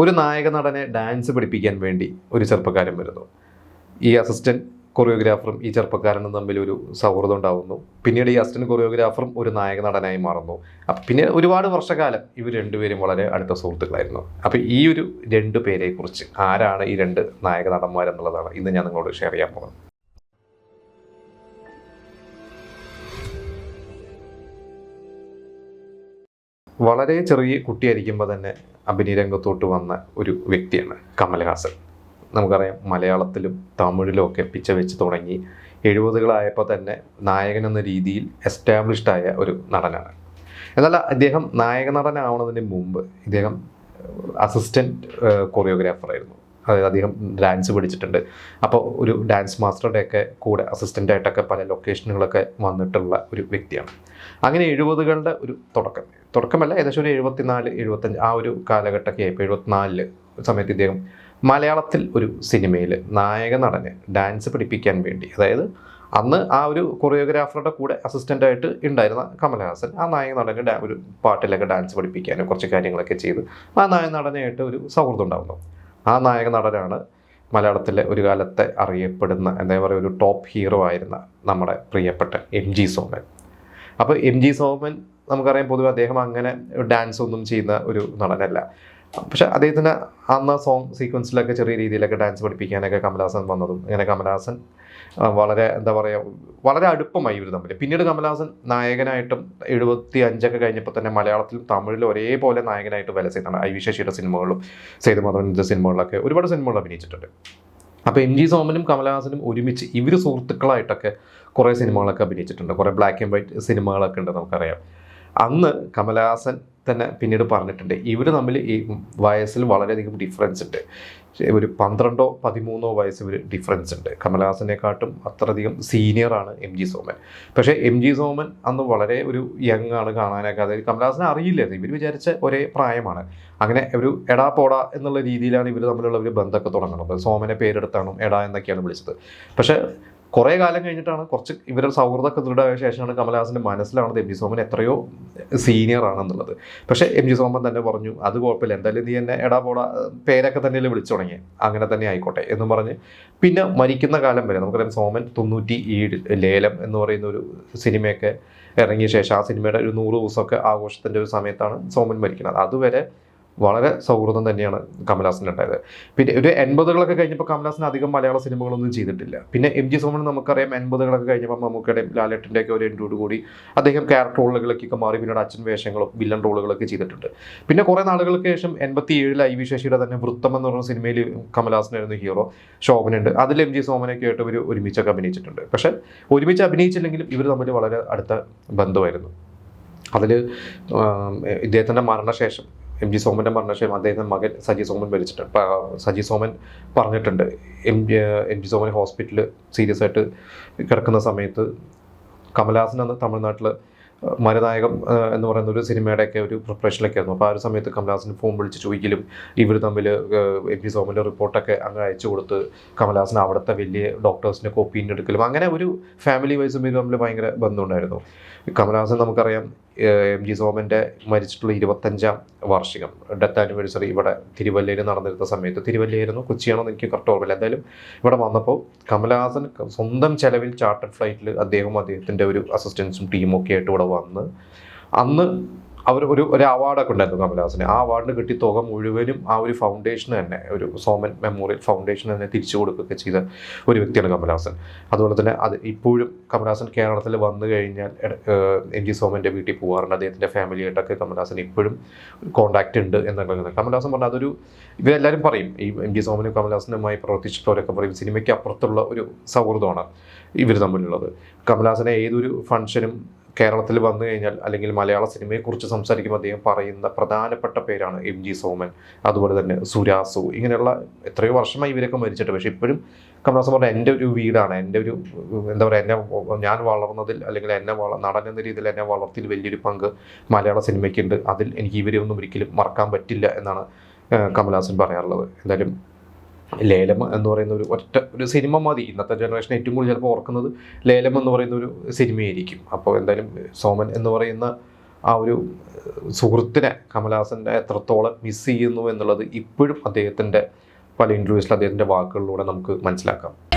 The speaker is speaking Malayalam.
ഒരു നായക നടനെ ഡാൻസ് പഠിപ്പിക്കാൻ വേണ്ടി ഒരു ചെറുപ്പക്കാരൻ വരുന്നു. ഈ അസിസ്റ്റന്റ് കൊറിയോഗ്രാഫറും ഈ ചെറുപ്പക്കാരനും തമ്മിൽ ഒരു സൗഹൃദം ഉണ്ടാവുന്നു. പിന്നീട് ഈ അസിസ്റ്റന്റ് കൊറിയോഗ്രാഫറും ഒരു നായക നടനായി മാറുന്നു. അപ്പം പിന്നെ ഒരുപാട് വർഷക്കാലം ഇവർ രണ്ടുപേരും വളരെ അടുത്ത സുഹൃത്തുക്കളായിരുന്നു. അപ്പോൾ ഈ ഒരു രണ്ട് പേരെക്കുറിച്ച് ആരാണ് ഈ രണ്ട് നായക നടന്മാരെന്നുള്ളതാണ് ഇന്ന് ഞാൻ നിങ്ങളോട് ഷെയർ ചെയ്യാൻ പോകുന്നത്. വളരെ ചെറിയ കുട്ടിയായിരിക്കുമ്പോൾ തന്നെ അഭിനയ രംഗത്തോട്ട് വന്ന ഒരു വ്യക്തിയാണ് കമൽഹാസൻ. നമുക്കറിയാം മലയാളത്തിലും തമിഴിലും ഒക്കെ പിച്ച വെച്ച് തുടങ്ങി എഴുപതുകളായപ്പോൾ തന്നെ നായകൻ എന്ന രീതിയിൽ എസ്റ്റാബ്ലിഷ്ഡ് ആയ ഒരു നടനാണ്. എന്നാൽ അദ്ദേഹം നായക നടനാവുന്നതിന് മുമ്പ് ഇദ്ദേഹം അസിസ്റ്റന്റ് കൊറിയോഗ്രാഫറായിരുന്നു അദ്ദേഹം ഡാൻസ് പഠിച്ചിട്ടുണ്ട്. അപ്പോൾ ഒരു ഡാൻസ് മാസ്റ്ററുടെയൊക്കെ കൂടെ അസിസ്റ്റന്റായിട്ടൊക്കെ പല ലൊക്കേഷനുകളൊക്കെ വന്നിട്ടുള്ള ഒരു വ്യക്തിയാണ്. അങ്ങനെ എഴുപതുകളുടെ ഒരു തുടക്കം. തുടക്കമല്ല ഏകദേശം ഒരു എഴുപത്തിനാല് എഴുപത്തഞ്ച് ആ ഒരു കാലഘട്ടമൊക്കെ ആയപ്പോൾ എഴുപത്തിനാലിൽ സമയത്ത് ഇദ്ദേഹം മലയാളത്തിൽ ഒരു സിനിമയിൽ നായക നടനെ ഡാൻസ് പഠിപ്പിക്കാൻ വേണ്ടി അതായത് അന്ന് ആ ഒരു കൊറിയോഗ്രാഫറുടെ കൂടെ അസിസ്റ്റന്റായിട്ട് ഉണ്ടായിരുന്ന കമൽഹാസൻ ആ നായക നടനെ ഒരു പാട്ടിലൊക്കെ ഡാൻസ് പഠിപ്പിക്കാനും കുറച്ച് കാര്യങ്ങളൊക്കെ ചെയ്ത് ആ നായക നടനായിട്ട് ഒരു സൗഹൃദം ഉണ്ടാകുന്നു ആ നായക നടനാണ് മലയാളത്തിലെ ഒരു കാലത്തെ അറിയപ്പെടുന്ന എന്താ പറയുക ഒരു ടോപ്പ് ഹീറോ ആയിരുന്ന നമ്മുടെ പ്രിയപ്പെട്ട എം ജി സോമൻ. അപ്പോൾ എം ജി സോമൻ നമുക്കറിയാം പൊതുവെ അദ്ദേഹം അങ്ങനെ ഡാൻസ് ഒന്നും ചെയ്യുന്ന ഒരു നടനല്ല. പക്ഷെ അദ്ദേഹത്തിന് അന്ന് സോങ് സീക്വൻസിലൊക്കെ ചെറിയ രീതിയിലൊക്കെ ഡാൻസ് പഠിപ്പിക്കാനൊക്കെ കമലഹാസൻ വന്നതും. അങ്ങനെ കമലഹാസൻ വളരെ എന്താ പറയുക വളരെ അടുപ്പമായി ഇവർ തമ്മിൽ പിന്നീട് കമലഹാസൻ നായകനായിട്ടും എഴുപത്തി അഞ്ചൊക്കെ കഴിഞ്ഞപ്പോൾ തന്നെ മലയാളത്തിലും തമിഴിലും ഒരേപോലെ നായകനായിട്ട് വില ചെയ്താണ്. ഐ വി ശശിയുടെ സിനിമകളിലും സേതുമാധവന്റെ സിനിമകളിലൊക്കെ ഒരുപാട് സിനിമകൾ അഭിനയിച്ചിട്ടുണ്ട്. അപ്പോൾ എം ജി സോമനും കമലഹാസനും ഒരുമിച്ച് ഇവർ സുഹൃത്തുക്കളായിട്ടൊക്കെ കുറേ സിനിമകളൊക്കെ അഭിനയിച്ചിട്ടുണ്ട്. കുറേ ബ്ലാക്ക് ആൻഡ് വൈറ്റ് സിനിമകളൊക്കെ ഉണ്ട് നമുക്കറിയാം. അന്ന് കമലഹാസൻ തന്നെ പിന്നീട് പറഞ്ഞിട്ടുണ്ട്. ഇവർ തമ്മിൽ ഈ വയസ്സിൽ വളരെയധികം ഡിഫറൻസ് ഉണ്ട്. ഒരു പന്ത്രണ്ടോ പതിമൂന്നോ വയസ്സ് ഇവർ ഡിഫറൻസ് ഉണ്ട്. കമലഹാസനെക്കാട്ടും അത്രയധികം സീനിയറാണ് എം ജി സോമൻ. പക്ഷേ എം ജി സോമൻ അന്ന് വളരെ ഒരു യങ് ആണ് കാണാനൊക്കെ. അതായത് കമലഹാസനെ അറിയില്ലായിരുന്നു. ഇവർ വിചാരിച്ച ഒരേ പ്രായമാണ്. അങ്ങനെ ഒരു എടാ പോടാ എന്നുള്ള രീതിയിലാണ് ഇവർ തമ്മിലുള്ള ഒരു ബന്ധമൊക്കെ തുടങ്ങുന്നത്. സോമനെ പേരെടുത്താണ് എടാ എന്നൊക്കെയാണ് വിളിച്ചത്. പക്ഷേ കുറേ കാലം കഴിഞ്ഞിട്ടാണ് കുറച്ച് ഇവരുടെ സൗഹൃദമൊക്കെ ദൃഢമായ ശേഷമാണ് കമലഹാസന്റെ മനസ്സിലാവുന്നത് എം ജി സോമൻ എത്രയോ സീനിയർ ആണെന്നുള്ളത്. പക്ഷേ എം ജി സോമൻ തന്നെ പറഞ്ഞു അത് കുഴപ്പമില്ല എന്തായാലും നീ എന്നെ എടാ പോടാ പേരൊക്കെ തന്നെയല്ലേ വിളിച്ചു തുടങ്ങി അങ്ങനെ തന്നെ ആയിക്കോട്ടെ എന്ന് പറഞ്ഞ് പിന്നെ മരിക്കുന്ന കാലം വരെ നമുക്കറിയാം സോമൻ തൊണ്ണൂറ്റി ഏഴ് ലേലം എന്ന് പറയുന്ന ഒരു സിനിമയൊക്കെ ഇറങ്ങിയ ശേഷം ആ സിനിമയുടെ ഒരു നൂറ് ദിവസമൊക്കെ ആഘോഷത്തിന്റെ ഒരു സമയത്താണ് സോമൻ മരിക്കുന്നത്. അതുവരെ വളരെ സൗഹൃദം തന്നെയാണ് കമലഹാസൻ ഉണ്ടായത്. പിന്നെ ഒരു എൺപതുകളൊക്കെ കഴിഞ്ഞപ്പോൾ കമലഹാസൻ അധികം മലയാള സിനിമകളൊന്നും ചെയ്തിട്ടില്ല. പിന്നെ എം ജി സോമൻ നമുക്കറിയാം എൺപതുകളൊക്കെ കഴിഞ്ഞപ്പോൾ മമ്മൂക്കയുടെയും ലാലേട്ടിന്റെ ഒക്കെ ഒരു എൻഡോട് കൂടി അദ്ദേഹം ക്യാരക്ടർ റോളുകളിലേക്കൊക്കെ മാറി. പിന്നീട് അച്ഛൻ വേഷങ്ങളും വില്ലൻ റോളുകളൊക്കെ ചെയ്തിട്ടുണ്ട്. പിന്നെ കുറേ നാളുകൾക്ക് ശേഷം എൺപത്തി ഏഴിൽ ഐ വി ശശിയുടെ തന്നെ വൃത്തം എന്ന് പറയുന്ന സിനിമയിൽ കമലഹാസനായിരുന്നു ഹീറോ ശോഭനുണ്ട്. അതിൽ എം ജി സോമനൊക്കെ ആയിട്ട് ഇവർ ഒരുമിച്ചൊക്കെ അഭിനയിച്ചിട്ടുണ്ട്. പക്ഷേ ഒരുമിച്ച് അഭിനയിച്ചില്ലെങ്കിലും ഇവർ തമ്മിൽ വളരെ അടുത്ത ബന്ധമായിരുന്നു. അതിൽ ഇദ്ദേഹത്തിന്റെ മരണശേഷം എം ജി സോമന്റെ മരണശേഷം അദ്ദേഹത്തിന്റെ മകൻ സജി സോമൻ മരിച്ചിട്ടുണ്ട് സജി സോമൻ പറഞ്ഞിട്ടുണ്ട്. M G M G Soman ഹോസ്പിറ്റലിൽ സീരിയസ് ആയിട്ട് കിടക്കുന്ന സമയത്ത് കമലഹാസൻ അന്ന് തമിഴ്നാട്ടിൽ മരനായകം എന്ന് പറയുന്ന ഒരു സിനിമയുടെയൊക്കെ ഒരു പ്രിപ്പറേഷനിലൊക്കെ ആയിരുന്നു അപ്പോൾ ആ ഒരു സമയത്ത് കമലഹാസൻ ഫോൺ വിളിച്ച് ചോദിക്കലും ഇവർ തമ്മിൽ എം പി സോമന്റെ റിപ്പോർട്ടൊക്കെ അങ്ങ് അയച്ചു കൊടുത്ത് കമലഹാസൻ അവിടുത്തെ വലിയ ഡോക്ടേഴ്സിന്റെ കോപ്പീന്റെ എടുക്കലും അങ്ങനെ ഒരു ഫാമിലി വൈസും ഇത് തമ്മിൽ ഭയങ്കര ബന്ധമുണ്ടായിരുന്നു. കമലഹാസൻ നമുക്കറിയാം എം ജി സോമന്റെ മരിച്ചിട്ടുള്ള ഇരുപത്തഞ്ചാം വാർഷികം. ഡെത്ത് ആനിവേഴ്സറി ഇവിടെ തിരുവല്ലയിൽ നടന്നിരുന്ന സമയത്ത്. തിരുവല്ലയായിരുന്നു കൊച്ചിയാണെന്ന് എനിക്ക് കറക്റ്റ് ഓർമ്മയില്ല. എന്തായാലും ഇവിടെ വന്നപ്പോൾ കമലഹാസൻ സ്വന്തം ചെലവിൽ ചാർട്ടർ ഫ്ലൈറ്റിൽ അദ്ദേഹം അദ്ദേഹത്തിന്റെ ഒരു അസിസ്റ്റൻസും ടീമൊക്കെ ആയിട്ട് ഇവിടെ വന്ന് അന്ന് അവർ ഒരു ഒരു അവാർഡൊക്കെ ഉണ്ടായിരുന്നു കമലഹാസന് ആ അവാർഡിന് കിട്ടി തുക മുഴുവനും ആ ഒരു ഫൗണ്ടേഷൻ തന്നെ ഒരു സോമൻ മെമ്മോറിയൽ ഫൗണ്ടേഷൻ തന്നെ തിരിച്ചു കൊടുക്കുകയൊക്കെ ചെയ്ത ഒരു വ്യക്തിയാണ് കമലഹാസൻ അതുപോലെ തന്നെ അത് ഇപ്പോഴും കമലഹാസൻ കേരളത്തിൽ വന്നു കഴിഞ്ഞാൽ എം ജി സോമന്റെ വീട്ടിൽ പോകാറുണ്ട് അദ്ദേഹത്തിന്റെ ഫാമിലിയായിട്ടൊക്കെ കമലഹാസൻ ഇപ്പോഴും കോണ്ടാക്റ്റ് ഉണ്ട് എന്നൊക്കെ കമലഹാസൻ പറഞ്ഞാൽ അതൊരു ഇവരെല്ലാവരും പറയും ഈ എം ജി സോമനും കമലഹാസനുമായി പ്രവർത്തിച്ചിട്ടുള്ളവരൊക്കെ പറയും സിനിമയ്ക്ക് അപ്പുറത്തുള്ള ഒരു സൗഹൃദമാണ് ഇവർ തമ്മിലുള്ളത്. കമലഹാസനെ ഏതൊരു ഫംഗ്ഷനും കേരളത്തിൽ വന്നു കഴിഞ്ഞാൽ അല്ലെങ്കിൽ മലയാള സിനിമയെക്കുറിച്ച് സംസാരിക്കുമ്പോൾ അദ്ദേഹം പറയുന്ന പ്രധാനപ്പെട്ട പേരാണ് എം ജി സോമൻ. അതുപോലെ തന്നെ സുരാസു. ഇങ്ങനെയുള്ള എത്രയോ വർഷമായി ഇവരൊക്കെ മരിച്ചിട്ട്. പക്ഷേ ഇപ്പോഴും കമലാസം പറഞ്ഞ എന്റെ ഒരു വീടാണ്. എന്റെ ഒരു എന്താ പറയുക എന്നെ ഞാൻ വളർന്നതിൽ അല്ലെങ്കിൽ എന്നെ വള നടൻ എന്ന രീതിയിൽ എന്നെ വളർത്തിയിൽ വലിയൊരു പങ്ക് മലയാള സിനിമയ്ക്കുണ്ട്. അതിൽ എനിക്ക് ഇവരെ ഒന്നും ഒരിക്കലും മറക്കാൻ പറ്റില്ല എന്നാണ് കമൽഹാസൻ പറയാറുള്ളത്. എന്തായാലും ലേലം എന്ന് പറയുന്ന ഒരു ഒറ്റ ഒരു സിനിമ മതി. ഇന്നത്തെ ജനറേഷൻ ഏറ്റവും കൂടുതൽ ചിലപ്പോൾ ഓർക്കുന്നത് ലേലം എന്ന് പറയുന്ന ഒരു സിനിമയായിരിക്കും. അപ്പോൾ എന്തായാലും സോമൻ എന്ന് പറയുന്ന ആ ഒരു സുഹൃത്തിനെ കമലഹാസന്റെ എത്രത്തോളം മിസ് ചെയ്യുന്നു എന്നുള്ളത് ഇപ്പോഴും അദ്ദേഹത്തിന്റെ പല ഇന്റർവ്യൂസിൽ അദ്ദേഹത്തിന്റെ വാക്കുകളിലൂടെ നമുക്ക് മനസ്സിലാക്കാം.